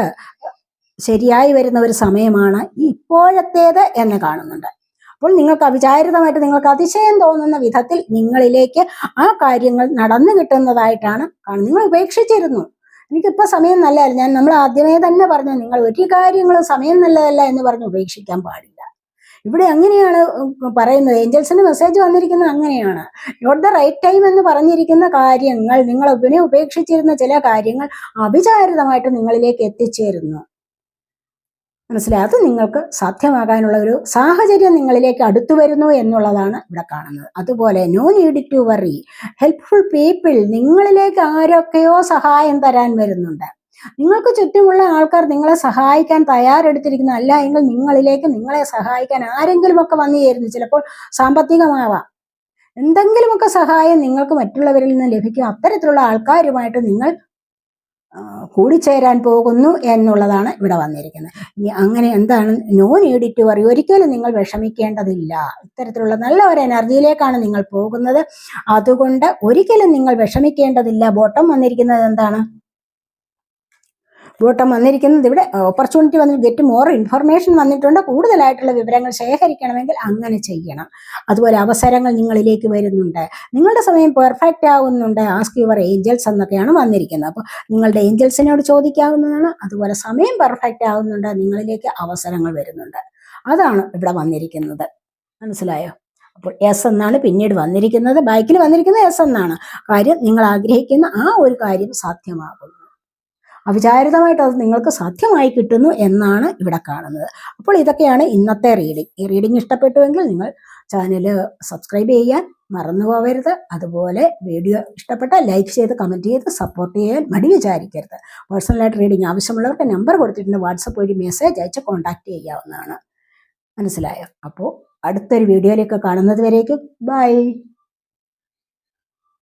ശരിയായി വരുന്ന ഒരു സമയമാണ് ഇപ്പോഴത്തേത് എന്ന് കാണുന്നുണ്ട്. അപ്പോൾ നിങ്ങൾക്ക് അവിചാരിതമായിട്ട് നിങ്ങൾക്ക് അതിശയം തോന്നുന്ന വിധത്തിൽ നിങ്ങളിലേക്ക് ആ കാര്യങ്ങൾ നടന്നു കിട്ടുന്നതായിട്ടാണ് കാണുന്നത്. നിങ്ങൾ ഉപേക്ഷിച്ചിരുന്നു. എനിക്കിപ്പോ സമയം നല്ലതല്ല. ഞാൻ നമ്മൾ ആദ്യമേ തന്നെ പറഞ്ഞു നിങ്ങൾ ഒരു കാര്യങ്ങളും സമയം നല്ലതല്ല എന്ന് പറഞ്ഞ് ഉപേക്ഷിക്കാൻ പാടില്ല. ഇവിടെ അങ്ങനെയാണ് പറയുന്നത്. ഏഞ്ചൽസിന് മെസ്സേജ് വന്നിരിക്കുന്നത് അങ്ങനെയാണ്. നോട്ട് ദ റൈറ്റ് ടൈം എന്ന് പറഞ്ഞിരിക്കുന്ന കാര്യങ്ങൾ നിങ്ങൾ ഇതിനെ ഉപേക്ഷിച്ചിരുന്ന ചില കാര്യങ്ങൾ അവിചാരിതമായിട്ട് നിങ്ങളിലേക്ക് എത്തിച്ചേരുന്നു. മനസ്സിലായി? അത് നിങ്ങൾക്ക് സാധ്യമാകാനുള്ള ഒരു സാഹചര്യം നിങ്ങളിലേക്ക് അടുത്തു വരുന്നു എന്നുള്ളതാണ് ഇവിടെ കാണുന്നത്. അതുപോലെ no need to worry helpful people നിങ്ങളിലേക്ക് ആരൊക്കെയോ സഹായം തരാൻ വരുന്നുണ്ട്. നിങ്ങൾക്ക് ചുറ്റുമുള്ള ആൾക്കാർ നിങ്ങളെ സഹായിക്കാൻ തയ്യാറെടുത്തിരിക്കുന്നു. അല്ല എങ്കിൽ നിങ്ങളിലേക്ക് നിങ്ങളെ സഹായിക്കാൻ ആരെങ്കിലും ഒക്കെ വന്നു ചേരുന്നു. ചിലപ്പോൾ സാമ്പത്തികമാവാം. എന്തെങ്കിലുമൊക്കെ സഹായം നിങ്ങൾക്ക് മറ്റുള്ളവരിൽ നിന്ന് ലഭിക്കും. അത്തരത്തിലുള്ള ആൾക്കാരുമായിട്ട് നിങ്ങൾ കൂടിച്ചേരാൻ പോകുന്നു എന്നുള്ളതാണ് ഇവിടെ വന്നിരിക്കുന്നത്. ഇനി അങ്ങനെ എന്താണ്? നോ നീഡിറ്റ് വറി ഒരിക്കലും നിങ്ങൾ വിഷമിക്കേണ്ടതില്ല. ഇത്തരത്തിലുള്ള നല്ല ഒരു എനർജിയിലേക്കാണ് നിങ്ങൾ പോകുന്നത്. അതുകൊണ്ട് ഒരിക്കലും നിങ്ങൾ വിഷമിക്കേണ്ടതില്ല. ബോട്ടം വന്നിരിക്കുന്നത് എന്താണ്? ബോട്ടം വന്നിരിക്കുന്നത് ഇവിടെ ഓപ്പർച്യൂണിറ്റി വന്നിട്ട് ഗെറ്റ് മോർ ഇൻഫർമേഷൻ വന്നിട്ടുണ്ട്. കൂടുതലായിട്ടുള്ള വിവരങ്ങൾ ശേഖരിക്കണമെങ്കിൽ അങ്ങനെ ചെയ്യണം. അതുപോലെ അവസരങ്ങൾ നിങ്ങളിലേക്ക് വരുന്നുണ്ട്. നിങ്ങളുടെ സമയം പെർഫെക്റ്റ് ആവുന്നുണ്ട്. ആസ്ക് യുവർ ഏഞ്ചൽസ് എന്നൊക്കെയാണ് വന്നിരിക്കുന്നത്. അപ്പോൾ നിങ്ങളുടെ ഏഞ്ചൽസിനോട് ചോദിക്കാവുന്നതാണ്. അതുപോലെ സമയം പെർഫെക്റ്റ് ആവുന്നുണ്ട്. നിങ്ങളിലേക്ക് അവസരങ്ങൾ വരുന്നുണ്ട്. അതാണ് ഇവിടെ വന്നിരിക്കുന്നത്. മനസ്സിലായോ? അപ്പോൾ എസ് എന്നാണ് പിന്നീട് വന്നിരിക്കുന്നത്. ബൈക്കിൽ വന്നിരിക്കുന്നത് എസ് എന്നാണ്. കാര്യം നിങ്ങൾ ആഗ്രഹിക്കുന്ന ആ ഒരു കാര്യം സാധ്യമാകുന്നു. അവിചാരിതമായിട്ട് അത് നിങ്ങൾക്ക് സാധ്യമായി കിട്ടുന്നു എന്നാണ് ഇവിടെ കാണുന്നത്. അപ്പോൾ ഇതൊക്കെയാണ് ഇന്നത്തെ റീഡിംഗ് ഈ റീഡിംഗ് ഇഷ്ടപ്പെട്ടുവെങ്കിൽ നിങ്ങൾ ചാനൽ സബ്സ്ക്രൈബ് ചെയ്യാൻ മറന്നു പോകരുത്. അതുപോലെ വീഡിയോ ഇഷ്ടപ്പെട്ട ലൈക്ക് ചെയ്ത് കമന്റ് ചെയ്ത് സപ്പോർട്ട് ചെയ്യാൻ മടി വിചാരിക്കരുത്. പേഴ്സണലായിട്ട് റീഡിംഗ് ആവശ്യമുള്ളവർക്ക് നമ്പർ കൊടുത്തിട്ടുണ്ട്. വാട്സപ്പ് വഴി മെസ്സേജ് അയച്ച് കോൺടാക്റ്റ് ചെയ്യാവുന്നതാണ്. മനസ്സിലായോ? അപ്പോൾ അടുത്തൊരു വീഡിയോയിലേക്ക് കാണുന്നത് വരേക്കും. ബൈ